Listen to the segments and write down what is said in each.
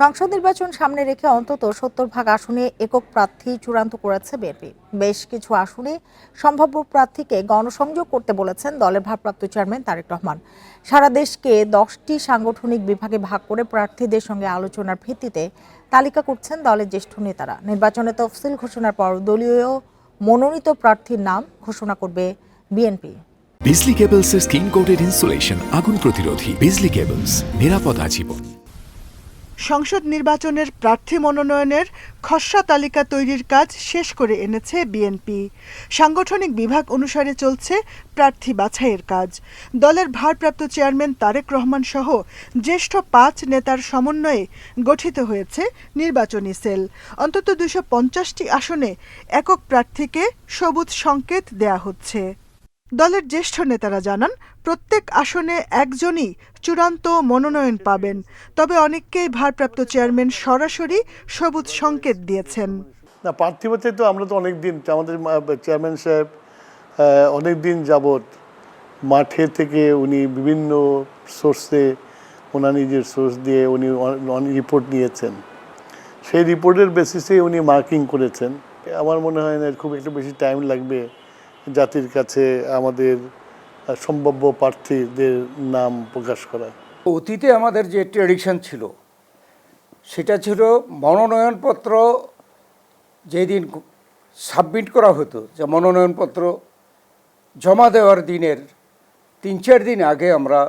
সংসদ নির্বাচন সামনে রেখে অন্তত সত্তর ভাগ আসনে একক প্রার্থী চূড়ান্ত করেছে বিএনপি। বেশ কিছু আসনে সম্ভাব্য প্রার্থীকে গণসংযোগ করতে বলেছেন দলের ভারপ্রাপ্ত চেয়ারম্যান তারেক রহমান। সারা দেশকে দশটি সাংগঠনিক বিভাগে ভাগ করে প্রার্থীদের সঙ্গে আলোচনার ভিত্তিতে তালিকা করছেন দলের জ্যেষ্ঠ নেতারা। নির্বাচনে তফসিল ঘোষণার পর দলীয় মনোনীত প্রার্থীর নাম ঘোষণা করবে বিএনপি। বিজলি কেবলসের স্কিন কোটেড ইনসুলেশন আগুন প্রতিরোধী। বিজলি কেবলস, নিরাপদ আজীবন। সংসদ নির্বাচনের প্রার্থী মনোনয়নের খসড়া তালিকা তৈরির কাজ শেষ করে এনেছে বিএনপি। সাংগঠনিক বিভাগ অনুসারে চলছে প্রার্থী বাছাইয়ের কাজ। দলের ভারপ্রাপ্ত চেয়ারম্যান তারেক রহমান সহ জ্যেষ্ঠ পাঁচ নেতার সমন্বয়ে গঠিত হয়েছে নির্বাচনী সেল। অন্তত দুশো পঞ্চাশটি আসনে একক প্রার্থীকে সবুজ সংকেত দেয়া হচ্ছে। দলের জ্যেষ্ঠ নেতারা জানান প্রত্যেক আসনে একজনই চূড়ান্ত মনোনয়ন পাবেন। তবে অনেককেই ভারপ্রাপ্ত চেয়ারম্যান সরাসরি সবুজ সংকেত দিয়েছেন। না, পার্থিবতে তো আমরা তো অনেক দিন আমাদের চেয়ারম্যান সাহেব অনেক দিন যাবৎ মাঠে থেকে উনি বিভিন্ন সোর্সে, ওনার নিজের সোর্স দিয়ে উনি রিপোর্ট নিয়েছেন। সেই রিপোর্টের বেসিসে উনি মার্কিং করেছেন। আমার মনে হয় না, খুব একটু বেশি টাইম লাগবে জাতির কাছে আমাদের সম্ভাব্য প্রার্থীদের নাম প্রকাশ করা। অতীতে আমাদের যে ট্রেডিশন ছিল, সেটা ছিল মনোনয়নপত্র যেদিন সাবমিট করা হতো, যে মনোনয়নপত্র জমা দেওয়ার দিনের তিন চার দিন আগে আমরা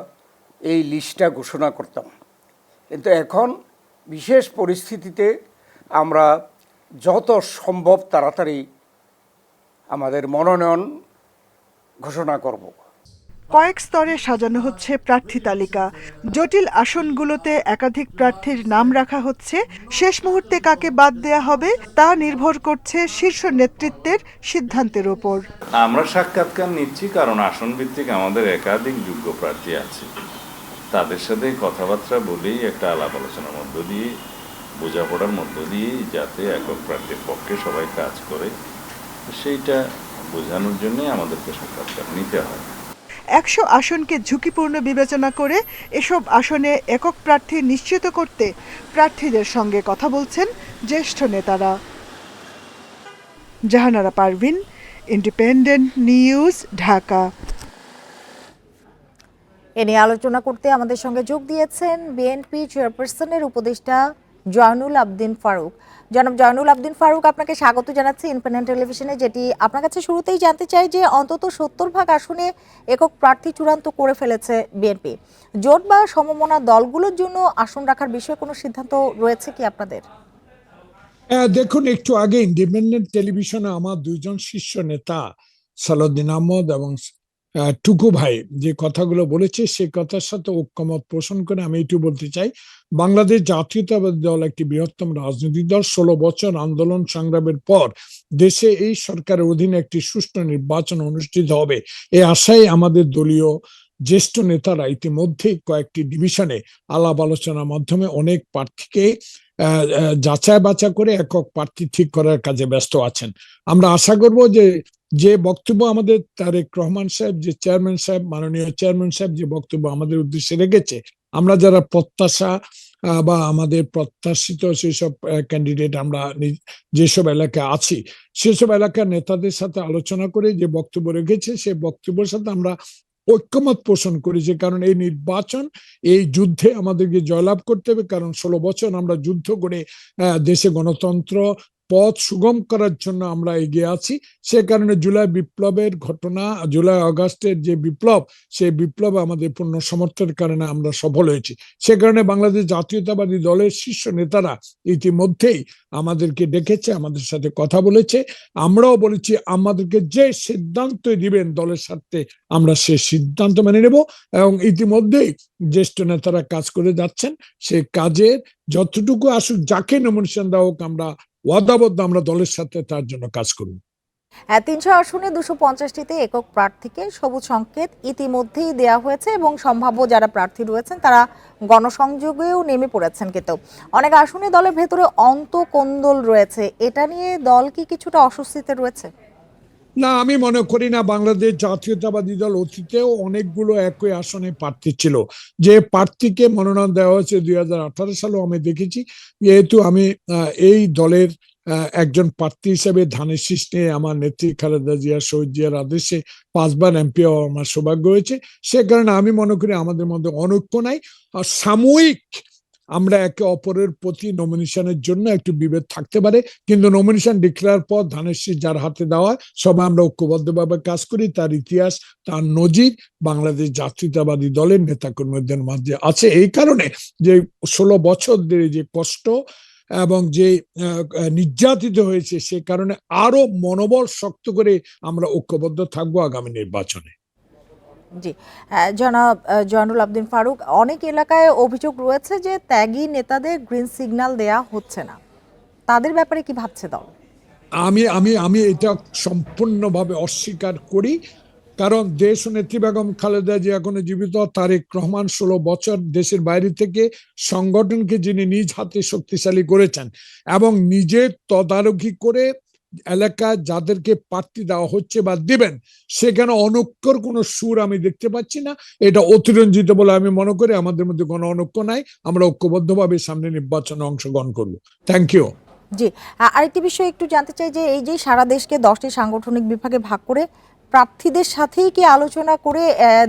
এই লিস্টটা ঘোষণা করতাম। কিন্তু এখন বিশেষ পরিস্থিতিতে আমরা যত সম্ভব তাড়াতাড়ি আমাদের মনোনয়ন ঘোষণা করব। কয়েক স্তরে সাজানো হচ্ছে প্রার্থী তালিকা। জটিল আসনগুলোতে একাধিক প্রার্থীর নাম রাখা হচ্ছে। শেষ মুহূর্তে কাকে বাদ দেয়া হবে, তা নির্ভর করছে শীর্ষ নেতৃত্বের সিদ্ধান্তের ওপর। আমরা সাক্ষাৎকার নিচ্ছি কারণ আসন ভিত্তিক আমাদের একাধিক যোগ্য প্রার্থী আছে। তাদের সাথে কথাবার্তা বলেই একটা আলাপ আলোচনার মধ্য দিয়ে, বোঝাপড়ার মধ্য দিয়ে যাতে একক প্রার্থীর পক্ষে সবাই কাজ করে, সেইটা বোঝানোর জন্যে আমাদেরকে সাক্ষাৎকার নিতে হয়। একশো আসনকে ঝুঁকিপূর্ণ বিবেচনা করে এসব আসনে একক প্রার্থী নিশ্চিত করতে প্রার্থীদের সঙ্গে কথা বলছেন জ্যেষ্ঠ নেতারা। Jahanara Parvin, independent news, Dhaka. এ নিয়ে আলোচনা করতে আমাদের সঙ্গে যোগ দিয়েছেন বিএনপি চেয়ারপারসনের উপদেষ্টা জয়নুল আবদিন ফারুক। জনাব জয়নুল আবদিন ফারুক, আপনাকে স্বাগত জানাচ্ছি ইন্ডিপেন্ডেন্ট টেলিভিশনে, যেটি আপনার কাছে শুরুতেই জানতে চাই যে অন্তত সত্তর ভাগ আসনে একক প্রার্থী চূড়ান্ত করে ফেলেছে বিএনপি। জোট বা সমমনা দলগুলোর জন্য আসন রাখার বিষয়ে কোনো সিদ্ধান্ত রয়েছে কি আপনাদের? দেখুন, একটু আগে ইন্ডিপেন্ডেন্ট টেলিভিশনে আমার দুইজন শীর্ষ নেতা, সালাউদ্দিন আহমদ এবং টুকু ভাই যে কথাগুলো বলেছে, সে কথার সাথে ঐক্যমত পোষণ করে আমি একটু বলতে চাই। বাংলাদেশ জাতীয়তাবাদী দল একটি বৃহত্তম রাজনৈতিক দল। ষোলো বছর আন্দোলন সংগ্রামের পর দেশে এই সরকারের অধীনে একটি সুষ্ঠু নির্বাচন অনুষ্ঠিত হবে। এই আশায় আমাদের দলীয় জ্যেষ্ঠ নেতারা ইতিমধ্যেই কয়েকটি ডিভিশনে আলাপ আলোচনার মাধ্যমে অনেক প্রার্থীকে যাচাই বাছা করে একক প্রার্থী ঠিক করার কাজে ব্যস্ত আছেন। আমরা আশা করব যে যে বক্তব্য আমাদের তারেক রহমান সাহেব, যে চেয়ারম্যান সাহেব, মাননীয় চেয়ারম্যান সাহেব যে বক্তব্য আমাদের উদ্দেশ্যে রেখেছে, আমরা যারা প্রত্যাশা বা আমাদের প্রত্যাশিত সেসব ক্যান্ডিডেট আমরা যেসব এলাকায় আছি, সেসব এলাকার নেতাদের সাথে আলোচনা করে যে বক্তব্য রেখেছে, সে বক্তব্যের সাথে আমরা ঐক্যমত পোষণ করেছি। কারণ এই নির্বাচন, এই যুদ্ধে আমাদেরকে জয়লাভ করতে হবে। কারণ ষোলো বছর আমরা যুদ্ধ করে দেশে গণতন্ত্র পথ সুগম করার জন্য আমরা এগিয়ে আছি। সে কারণে জুলাই বিপ্লবের ঘটনা, জুলাই আগস্টের যে বিপ্লব, সেই বিপ্লব আমাদের পূর্ণ সমর্থনের কারণে আমরা সফল হয়েছি। সে কারণে বাংলাদেশ জাতীয়তাবাদী দলের শীর্ষ নেতারা ইতিমধ্যেই আমাদেরকে ডেকেছে, আমাদের সাথে কথা বলেছে। আমরাও বলেছি, আমাদেরকে যে সিদ্ধান্ত দিবেন দলের স্বার্থে, আমরা সে সিদ্ধান্ত মেনে নেব এবং ইতিমধ্যেই জ্যেষ্ঠ নেতারা কাজ করে যাচ্ছেন। সে কাজের যতটুকু আসুক, যাকে নমিনেশন দেওয়া হোক, আমরা ওয়াদাবদ্ধ আমরা দলের সাথে তার জন্য কাজ করব। হ্যাঁ, তিনশো আসনে দুশো পঞ্চাশটিতে একক প্রার্থীকে সবুজ সংকেত ইতিমধ্যেই দেওয়া হয়েছে এবং সম্ভাব্য যারা প্রার্থী রয়েছেন তারা গণসংযোগেও নেমে পড়েছেন কিন্তু। অনেক আসনে দলের ভেতরে অন্ত কোন্দল রয়েছে। এটা নিয়ে দল কি কিছুটা অস্বস্তিতে রয়েছে? না, আমি মনে করি না, বাংলাদেশ জাতীয়তাবাদী দল অতীতেও অনেকগুলো একই আসনে প্রার্থী ছিল। যে প্রার্থীকে মনোনয়ন দেওয়া হয়েছে দুই হাজার আঠারো সালেও আমি দেখেছি। যেহেতু আমি এই দলের একজন প্রার্থী হিসেবে ধানের শীষ নিয়ে আমার নেত্রী খালেদা জিয়া শহীদ জিয়ার আদেশে পাঁচবার এমপি হওয়ার আমার সৌভাগ্য হয়েছে। সে কারণে আমি মনে করি আমাদের মধ্যে অনৈক্য নাই। আর সাময়িক আমরা একে অপরের প্রতি নমিনেশনের জন্য একটু বিভেদ থাকতে পারে, কিন্তু নমিনেশন ডিক্লেয়ার পর ধানের শীষ যার হাতে দেওয়া সবাই আমরা ঐক্যবদ্ধভাবে কাজ করি, তার ইতিহাস, তার নজির, বাংলাদেশ জাতীয়তাবাদী দলের নেতাকর্মীদের মাঝে আছে। এই কারণে যে ষোলো বছর ধরে যে কষ্ট এবং যে নির্যাতিত হয়েছে, সে কারণে আরও মনোবল শক্ত করে আমরা ঐক্যবদ্ধ থাকব আগামী নির্বাচনে। জি। জনাব জয়নুল আবদিন ফারুক, অনেক এলাকায় অভিযোগ রয়েছে যে ত্যাগী নেতাদের গ্রিন সিগন্যাল দেয়া হচ্ছে না। তাদের ব্যাপারে কি ভাবছে দল? আমি আমি আমি এটা সম্পূর্ণভাবে অস্বীকার করি। কারণ দেশ নেত্রী বেগম খালেদা জিয়া এখনও জীবিত, তারেক রহমান ষোলো বছর দেশের বাইরে থেকে সংগঠনকে যিনি নিজ হাতে শক্তিশালী করেছেন এবং নিজে তদারকি করে এলাকায় যাদেরকে প্রার্থী দেওয়া হচ্ছে বা দিবেন সেখানে অনৈক্যর কোনো সুর আমি দেখতে পাচ্ছি না। এটা অতিরঞ্জিত বলে আমি মনে করি আমাদের মধ্যে কোনো অনৈক্য নাই। আমরা ঐক্যবদ্ধভাবে সামনে নির্বাচনে অংশগ্রহণ করব। থ্যাংক ইউ জি আরেকটি বিষয় একটু জানতে চাই যে এই যে সারা দেশকে দশটি সাংগঠনিক বিভাগে ভাগ করে প্রার্থীদের সাথেই কি আলোচনা করে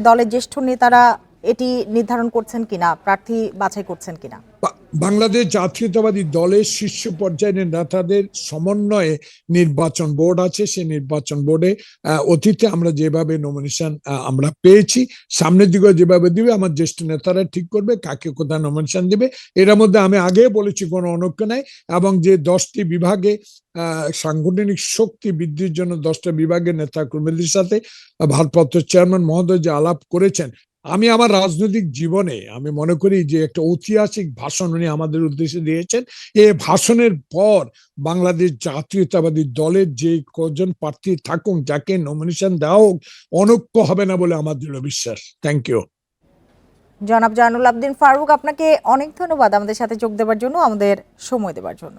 দলের জ্যেষ্ঠ নেতারা এটি নির্ধারণ করছেন কিনা প্রার্থী বাছাই করছেন কিনা? বাংলাদেশ জাতীয়তাবাদী দলের শীর্ষ পর্যায়ের নেতাদের সমন্বয়ে নির্বাচন বোর্ড আছে। সেই নির্বাচন বোর্ডে অতীতে আমরা যেভাবে নমিনেশন আমরা পেয়েছি, সামনের দিকে যেভাবে দিবে, আমার জ্যেষ্ঠ নেতারা ঠিক করবে, কাকে কোথায় নমিনেশন দিবে, এর মধ্যে আমি আগে বলেছি কোনো অনৈক্য নাই এবং যে দশটি বিভাগে সাংগঠনিক শক্তি বৃদ্ধির জন্য দশটা বিভাগের নেতা কর্মীদের সাথে ভারপ্রাপ্ত চেয়ারম্যান মহোদয় যে আলাপ করেছেন আমি আমার রাজনৈতিক জীবনে আমি মনে করি যে একটা ঐতিহাসিক ভাষণ উনি আমাদের উদ্দেশ্যে দিয়েছেন। এ ভাষণের পর বাংলাদেশ জাতীয়তাবাদী দলের যে কজন প্রার্থী থাকুক, যাকে নমিনেশন দেওয়া হোক, অনৈক্য হবে না বলে আমার দৃঢ় বিশ্বাস। থ্যাংক ইউ জনাব জয়নুল আবদিন ফারুক, আপনাকে অনেক ধন্যবাদ আমাদের সাথে যোগ দেওয়ার জন্য, আমাদের সময় দেওয়ার জন্য।